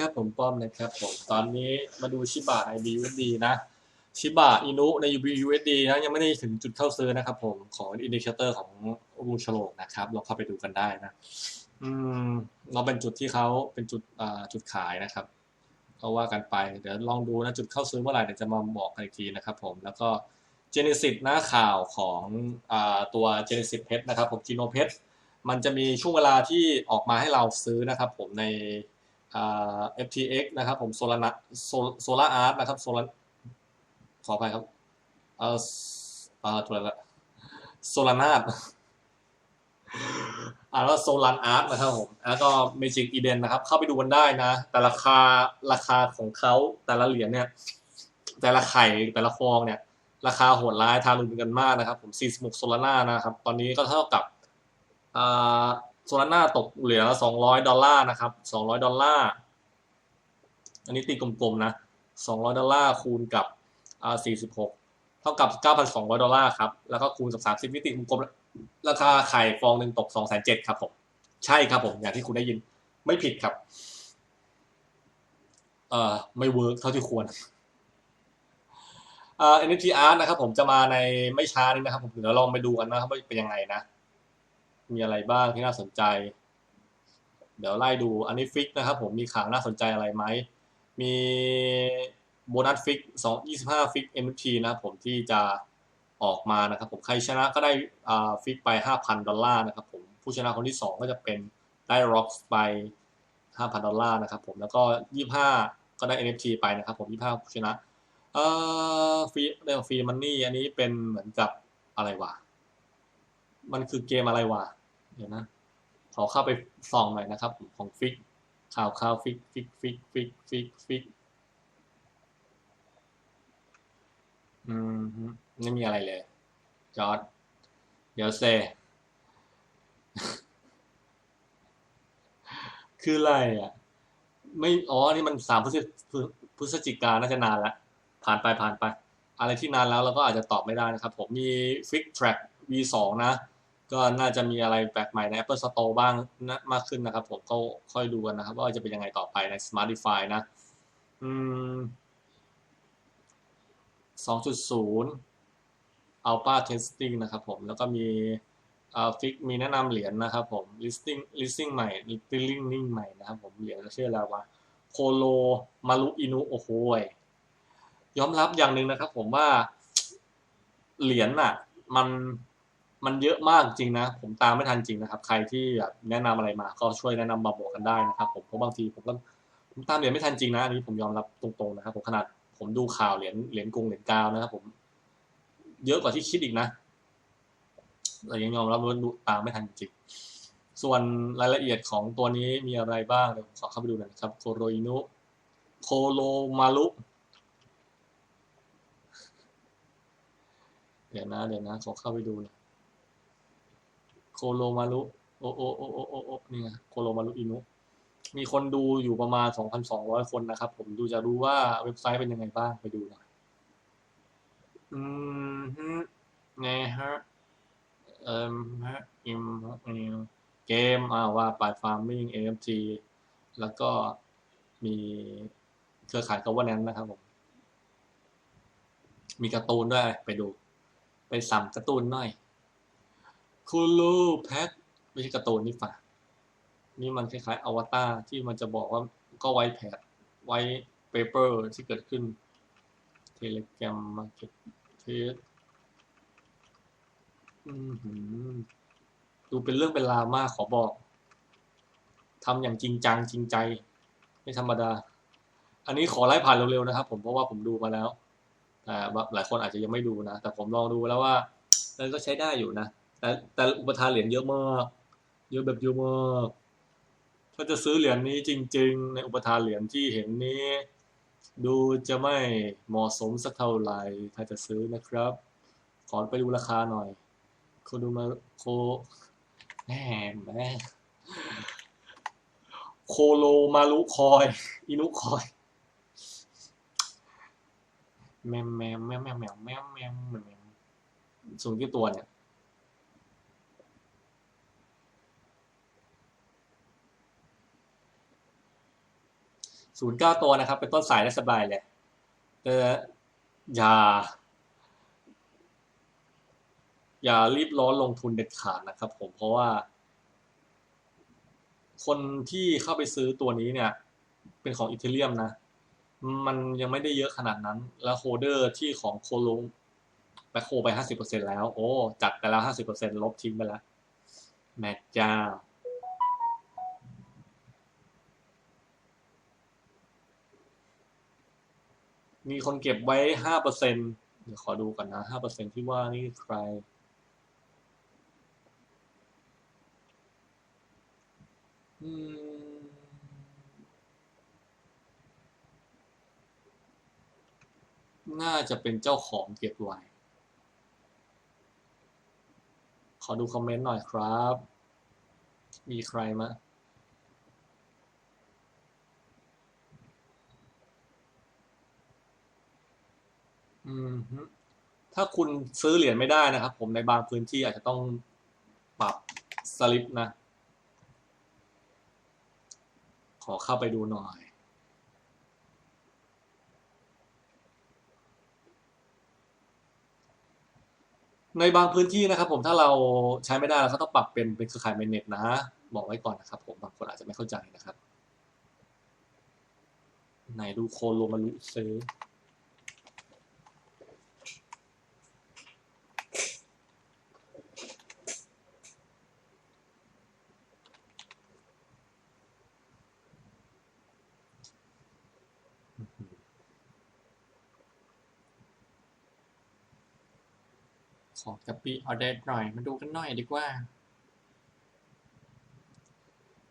ครับผมป้อมนะครับผมตอนนี้มาดูชิบะใน BUSD นะชิบะอินุใน BUSD นะยังไม่ได้ถึงจุดเข้าซื้อนะครับผมของอินดิเคเตอร์ของรูชโลกนะครับเราเข้าไปดูกันได้นะ อืมเราเป็นจุดที่เขาเป็นจุดอ่าจุดขายนะครับเขาว่ากันไปเดี๋ยวลองดูนะจุดเข้าซื้อเมื่อไหร่เดี๋ยวจะมาบอกกันอีกทีนะครับผมแล้วก็เจเนซิสหน้าข่าวของอ่าตัวเจเนซิสเพชรนะครับผมจีโนเพชรมันจะมีช่วงเวลาที่ออกมาให้เราซื้อนะครับผมใน FTX นะครับผมโซลาร์โซลาร์อาร์ตนะครับโซลาขอไปครับเอ่อเอ่อตัวละโซลานาดอ่านว่าโซลันอาร์ตนะครับผมแล้วก็เมจิกอีเดนนะครับ เข้าไปดูกันได้นะ แต่ราคาราคาของเขาแต่ละเหรียญเนี่ย แต่ละไข่แต่ละฟองเนี่ย ราคาโหดร้ายทารุณกันมากนะครับ ผม46โซลาน่านะครับ ตอนนี้ก็เท่ากับอ่า โซลาน่าตกเหรียญละ200 ดอลลาร์นะครับ 200 ดอลลาร์ อันนี้ตีกลมๆนะ 200 ดอลลาร์คูณกับอ่า46 เท่ากับ 9,200 ดอลลาร์ครับ แล้วก็คูณกับ 30นิติกลมๆ ราคาไข่ฟองหนึ่งตก 2,700ครับผม ใช่ครับผม อย่างที่คุณได้ยิน ไม่ผิดครับ เอ่อ ไม่เวิร์กเท่าที่ควรเอ่อ NFT art นะครับผมจะมาในไม่ช้านี้นะครับผมเดี๋ยวลองไปดูกันนะครับว่าเป็นยังไงนะ มีอะไรบ้างที่น่าสนใจ เดี๋ยวไล่ดูอันนี้ฟิกนะครับผมมีข่าวน่าสนใจอะไรไหม มีโบนัสฟิกสองยี่สิบห้าฟิก NFT นะครับผมที่จะออกมานะครับผมใครชนะก็ได้อ่าฟิกไปห้าพันดอลลาร์นะครับผมผู้ชนะคนที่สองก็จะเป็นได้ร็อกไปห้าพันดอลลาร์นะครับผมแล้วก็ยี่ห้าก็ได้ NFT ไปนะครับผมยี่ห้าผู้ชนะเอ่อฟรีเรื่องฟรีมันนี่อันนี้เป็นเหมือนกับอะไรวะ มันคือเกมอะไรวะ เดี๋ยวนะ ขอเข้าไปส่องหน่อยนะครับ ของฟิกข่าวข่าวฟิกฟิกฟิกฟิกฟิกฟิกอืมไม่มีอะไรเลยจอร์ดเดี๋ยวเซ คืออะไรอะ ไม่ อ๋อ นี่มันสามพฤศพฤศจิกาน่าจะนานละ ผ่านไปผ่านไป อะไรที่นานแล้วเราก็อาจจะตอบไม่ได้นะครับ ผมมี Fix Track V2 นะ ก็น่าจะมีอะไรแปลกใหม่ใน Apple Store บ้างนะมากขึ้นนะครับ ผมก็ค่อยดูกันนะครับ ว่าจะเป็นยังไงต่อไปใน Smartify นะ อืม 2.0 Alpha Testing นะครับผม แล้วก็มีอ่าฟิกมีแนะนำเหรียญนะครับผม listing listing ใหม่ listing นิ่งใหม่นะครับผม เหรียญชื่ออะไรวะโคโลมารุอินุโอ้โหยยอมรับอย่างหนึ่งนะครับผมว่าเหรียญน่ะ มัน มันเยอะมากจริงนะ ผมตามไม่ทันจริงนะครับ ใครที่แบบแนะนำอะไรมาก็ช่วยแนะนำมาบอกกันได้นะครับ ผมเพราะบางทีผมก็ผมตามเหรียญไม่ทันจริงนะอันนี้ผมยอมรับตรงๆนะครับ ผมขนาดผมดูข่าวเหรียญเหรียญกรุงเหรียญกาวนะครับ ผม เยอะกว่าที่คิดอีกนะแต่ยังยอมรับว่าดูตามไม่ทันจริงส่วนรายละเอียดของตัวนี้มีอะไรบ้างเดี๋ยวขอเข้าไปดูหน่อยนะครับโคโรอินุโคโลมารุเดี๋ยวนะ เดี๋ยวนะขอเข้าไปดูหนะ โคโลมารุโอโอโอโอโอโอนี่ไงโคโลมารุอินุมีคนดูอยู่ประมาณ 2,200 คนนะครับ ผมดูจะรู้ว่าเว็บไซต์เป็นยังไงบ้างไปดูหน่อยอืมฮึนะฮะเอ่อฮะอิมเกมอ่าว่าไปฟาร์มิ่ง NFT แล้วก็มีเครือข่าย governance นะครับผมมีการ์ตูนด้วยไปดู ไปสั่งการ์ตูนหน่อย คูลูแพ็คไม่ใช่การ์ตูนนี่ฝ่านี่มันคล้ายๆอวตารที่มันจะบอกว่าก็ไวแพดไวเปเปอร์ที่เกิดขึ้น Telegram Market เทสอือหือดูเป็นเรื่องเป็นราวมากขอบอกทำอย่างจริงจังจริงใจ ไม่ธรรมดา อันนี้ขอไล่ผ่านเร็วๆนะครับ ผมเพราะว่าผมดูมาแล้วแต่หลายคนอาจจะยังไม่ดูนะ แต่ผมลองดูแล้วว่าเออก็ใช้ได้อยู่นะ แต่แต่อุปทานเหรียญเยอะมากเยอะแบบเยอะมากถ้าจะซื้อเหรียญนี้จริง ๆ ในอุปทานเหรียญที่เห็นนี้ ดูจะไม่เหมาะสมสักเท่าไหร่ถ้าจะซื้อนะครับ ขอไปดูราคาหน่อยโคดูมาโคแหมแม่โคโลมาลุคอยอินุคอยแมมแมมแมมแมมแมมแมมแมมสูงที่ตัวเนี่ย ศูนย์เก้าตัวนะครับ เป็นต้นสายได้สบายเลยแต่อย่า อย่ารีบร้อนลงทุนเด็ดขาดนะครับ ผมเพราะว่า คนที่เข้าไปซื้อตัวนี้เนี่ย เป็นของอีเทเรียมนะ มันยังไม่ได้เยอะขนาดนั้น แล้วโฮเดอร์ที่ของโคลงแบคโคไปห้าสิบเปอร์เซ็นแล้ว โอ้ จัดไปแล้วห้าสิบเปอร์เซ็นลบทิ้งไปแล้ว แม็กจ้า มีคนเก็บไว้ห้าเปอร์เซ็นเดี๋ยวขอดูก่อนนะห้าเปอร์เซ็นที่ว่านี่ใคร อืมน่าจะเป็นเจ้าของเก็บไว้ ขอดูคอมเมนต์หน่อยครับ มีใครมะ อืมฮึ ถ้าคุณซื้อเหรียญไม่ได้นะครับ ผมในบางพื้นที่อาจจะต้องปรับสลิปนะ ขอเข้าไปดูหน่อยในบางพื้นที่นะครับผมถ้าเราใช้ไม่ได้เราก็ต้องปรับเป็นเป็นเครือข่ายเมนเน็ตนะบอกไว้ก่อนนะครับ ผมบางคนอาจจะไม่เข้าใจนะครับ ไหนดูโคโลมารุซื้อ ขอกะปิออเดตหน่อย มาดูกันหน่อยดีกว่า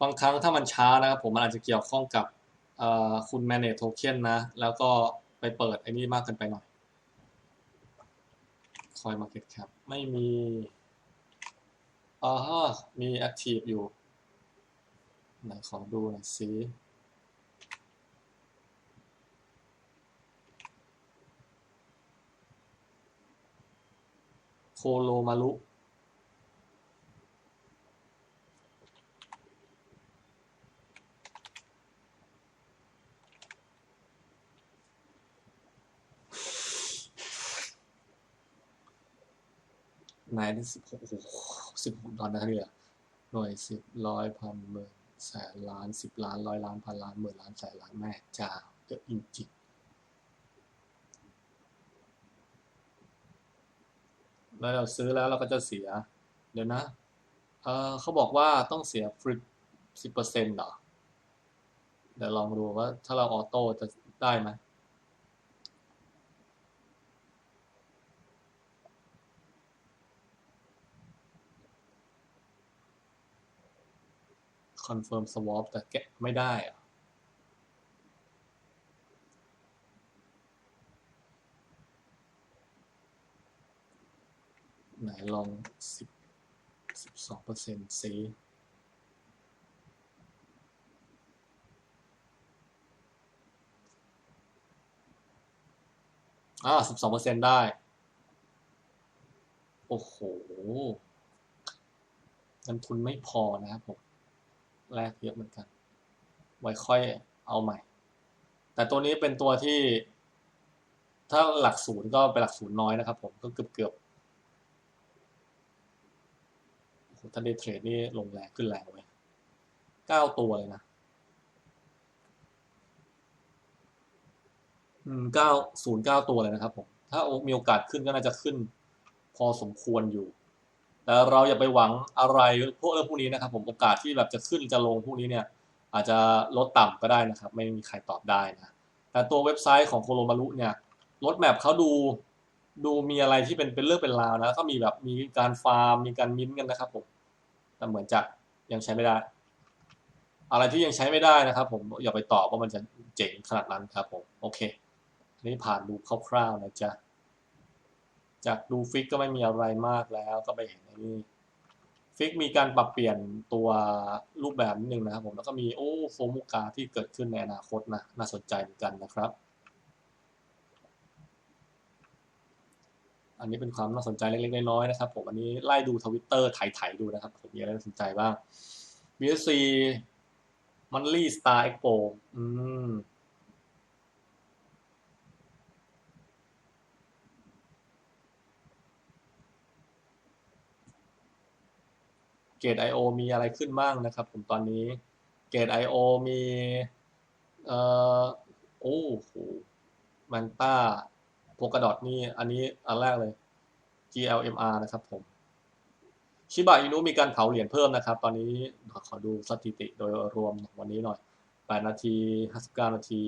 บางครั้งถ้ามันช้านะครับผมมันอาจจะเกี่ยวข้องกับคุณ manage token นะ แล้วก็ไปเปิดไอ้นี่มากเกินไปหน่อย คอย market cap ไม่มีอ๋อมี active อยู่ไหนขอดูหน่อยสิ โคโลมารุไหนได้สิบหกโอ้โหสิบหกดอลลาร์เนี่ยหน่วยสิบร้อยพันหมื่นแสนล้านสิบล้านร้อยล้านพันล้านหมื่นล้านแสนล้านแม่จ้าเยอะจริงๆ แล้วเราซื้อแล้วเราก็จะเสีย เดี๋ยวนะเออเขาบอกว่าต้องเสียฟรีสิบเปอร์เซ็นต์เหรอเดี๋ยวลองดูว่าถ้าเราออโต้จะได้ไหม confirm swap แต่แกะไม่ได้อะไหน ลองสิบสิบสองเปอร์เซ็นต์ซีอ่าสิบสองเปอร์เซ็นต์ได้ โอ้โหเงินทุนไม่พอนะครับผม แลกเยอะเหมือนกัน ไว้ค่อยเอาใหม่ แต่ตัวนี้เป็นตัวที่ ถ้าหลักศูนย์ก็เป็นหลักศูนย์น้อยนะครับผม ก็เกือบเกือบ โอ้โหถ้าเดเทรดนี่ลงแรงขึ้นแรงเลยเก้าตัวเลยนะ อืมเก้าศูนย์เก้าตัวเลยนะครับผม ถ้ามีโอกาสขึ้นก็น่าจะขึ้น พอสมควรอยู่ แต่เราอย่าไปหวังอะไรพวกเรื่องพวกนี้นะครับ ผม โอกาสที่แบบจะขึ้นจะลงพวกนี้เนี่ย อาจจะลดต่ำก็ได้นะครับ ไม่มีใครตอบได้นะ แต่ตัวเว็บไซต์ของโคโรมารุเนี่ยรถแมพเขาดูดูมีอะไรที่เป็นเป็นเรื่องเป็นราวนะ ก็มีแบบมีการฟาร์ม มีการมิ้นท์กันนะครับผม แต่เหมือนจะยังใช้ไม่ได้ อะไรที่ยังใช้ไม่ได้นะครับ ผมอย่าไปตอบว่ามันจะเจ๋งขนาดนั้นครับผมโอเคอันนี้ผ่านดูคร่าวๆนะจ๊ะจากดูฟิกก็ไม่มีอะไรมากแล้วก็ไปเห็นนี่ฟิกมีการปรับเปลี่ยนตัวรูปแบบนิดนึงนะครับผมแล้วก็มีโอ้โฟมุกาที่เกิดขึ้นในอนาคตนะน่าสนใจเหมือนกันนะครับ อันนี้เป็นความน่าสนใจเล็กๆน้อยๆนะครับ ผมอันนี้ไล่ดูทวิตเตอร์ไถ่ๆดูนะครับ ผมมีอะไรน่าสนใจบ้าง BSC Monthly Star Expo อืมเกตไอโอมีอะไรขึ้นบ้างนะครับ ผมตอนนี้เกต I.O. มีเอ่อโอ้โหมันต้า โพกดอทนี่อันนี้อันแรกเลย GLMR นะครับผมชิบะอินุมีการเผาเหรียญเพิ่มนะครับ ตอนนี้ขอดูสถิติโดยรวมวันนี้หน่อย 8 นาที 59 นาที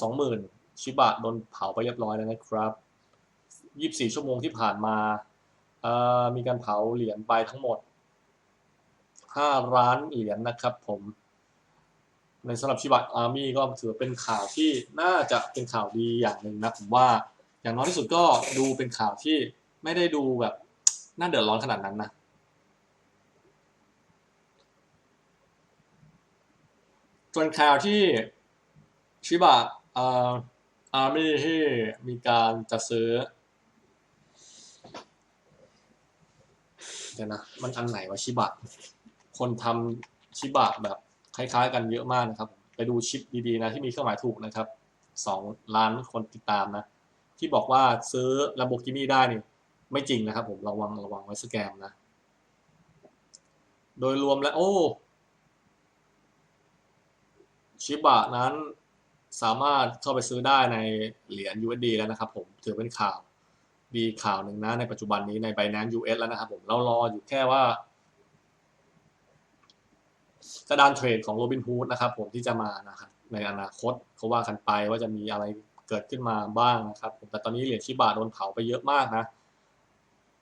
220,000 ชิบะโดนเผาไปเรียบร้อยแล้วนะครับ 24 ชั่วโมงที่ผ่านมา มีการเผาเหรียญไปทั้งหมด 5 ล้านเหรียญนะครับผม ในสำหรับชิบะอาร์มี่ก็ถือเป็นข่าวที่น่าจะเป็นข่าวดีอย่างหนึ่งนะผมว่าอย่างน้อยที่สุดก็ดูเป็นข่าวที่ไม่ได้ดูแบบน่าเดือดร้อนขนาดนั้นนะส่วนข่าวที่ชิบะอาร์มี่ที่มีการจะซื้อเดี๋ยวนะมันอันไหนวะชิบะ คนทำชิบะแบบ คล้ายๆ กันเยอะมากนะครับ ไปดูชิปดีๆนะที่มีเครื่องหมายถูกนะครับสองล้านคนติดตามนะ ที่บอกว่าซื้อ Lamborghini ได้นี่ไม่จริงนะครับ ผมระวังระวังไว้สแกมนะ โดยรวมแล้ว โอ้ชิบะนั้นสามารถเข้าไปซื้อได้ในเหรียญ USD แล้วนะครับผมถือเป็นข่าวดีข่าวหนึ่งนะในปัจจุบันนี้ใน Binance US แล้วนะครับผมเรารออยู่แค่ว่า กระดานเทรดของโรบินฮูดนะครับผมที่จะมานะครับในอนาคตเขาว่ากันไปว่าจะมีอะไรเกิดขึ้นมาบ้างนะครับผมแต่ตอนนี้เหรียญชิบะโดนเผาไปเยอะมากนะ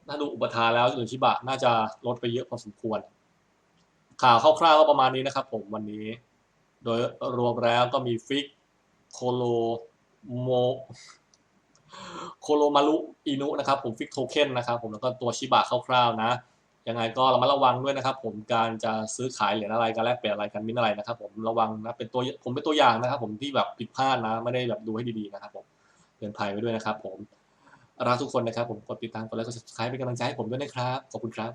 ถ้าดูอุปทานแล้วเหรียญชิบะน่าจะลดไปเยอะพอสมควร ข่าวคร่าวๆก็ประมาณนี้นะครับ ผมวันนี้ โดยรวมแล้วก็มีฟิกโคโลโมโคโลมารุอินุนะครับผมฟิกโทเค็นนะครับผมแล้วก็ตัวชิบะคร่าวๆนะ ยังไงก็ระมัดระวังด้วยนะครับ ผมการจะซื้อขายเหรียญอะไรการแลกเปลี่ยนอะไรกันมินอะไรนะครับ ผมระวังนะเป็นตัวผมเป็นตัวอย่างนะครับ ผมที่แบบผิดพลาดนะ ไม่ได้แบบดูให้ดีๆนะครับ ผมเตือนภัยไว้ด้วยนะครับ ผมรักทุกคนนะครับ ผมกดติดตามกดไลค์กด subscribe เป็นกำลังใจให้ผมด้วยนะครับขอบคุณครับ